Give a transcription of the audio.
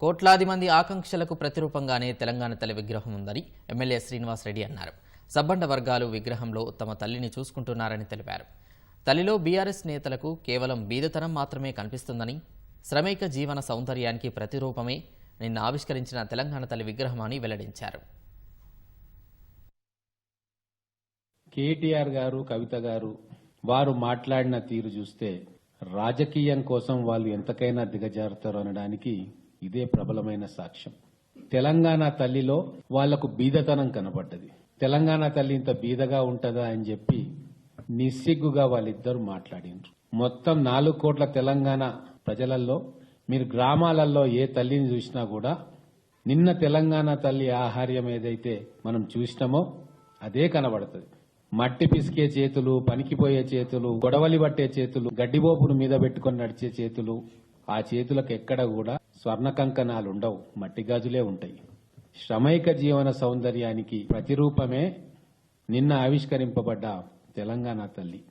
కోట్లాది మంది ఆకాంక్షలకు ప్రతిరూపంగానే తెలంగాణ తల్లి విగ్రహం ఉందని ఎమ్మెల్యే శ్రీనివాసరెడ్డి అన్నారు. సబ్బండ వర్గాలు విగ్రహంలో తమ తల్లిని చూసుకుంటున్నారని తెలిపారు. తల్లిలో బీఆర్ఎస్ నేతలకు కేవలం బీదతనం మాత్రమే కనిపిస్తుందని శ్రమిక జీవన సౌందర్యానికి ప్రతిరూపమే నిన్న ఆవిష్కరించిన తెలంగాణ తల్లి విగ్రహమని వెల్లడించారు. కేటీఆర్ గారు కవిత గారు వారు మాట్లాడిన తీరు చూస్తే రాజకీయం కోసం వాళ్ళు ఎంతకైనా దిగజారుతారు అనడానికి ఇదే ప్రబలమైన సాక్ష్యం. తెలంగాణ తల్లిలో వాళ్ళకు బీదతనం కనబడ్డది. తెలంగాణ తల్లి ఇంత బీదగా ఉంటదా అని చెప్పి నిస్సిగ్గుగా వాళ్ళిద్దరు మాట్లాడినారు మొత్తం నాలుగు కోట్ల తెలంగాణ ప్రజలలో మీరు గ్రామాలలో ఏ తల్లిని చూసినా కూడా నిన్న తెలంగాణ తల్లి ఆహార్యం ఏదైతే మనం చూసినామో అదే కనబడుతుంది. మట్టి పిసికే చేతులు పనికిపోయే చేతులు గొడవలి పట్టే చేతులు గడ్డిబోపును మీద పెట్టుకొని నడిచే చేతులు ఆ చేతులకు ఎక్కడ కూడా స్వర్ణ కంకణాలు ఉండవు మట్టి గాజులే ఉంటాయి. శ్రమైక జీవన సౌందర్యానికి ప్రతిరూపమే నిన్న ఆవిష్కరింపబడ్డ తెలంగాణ తల్లి.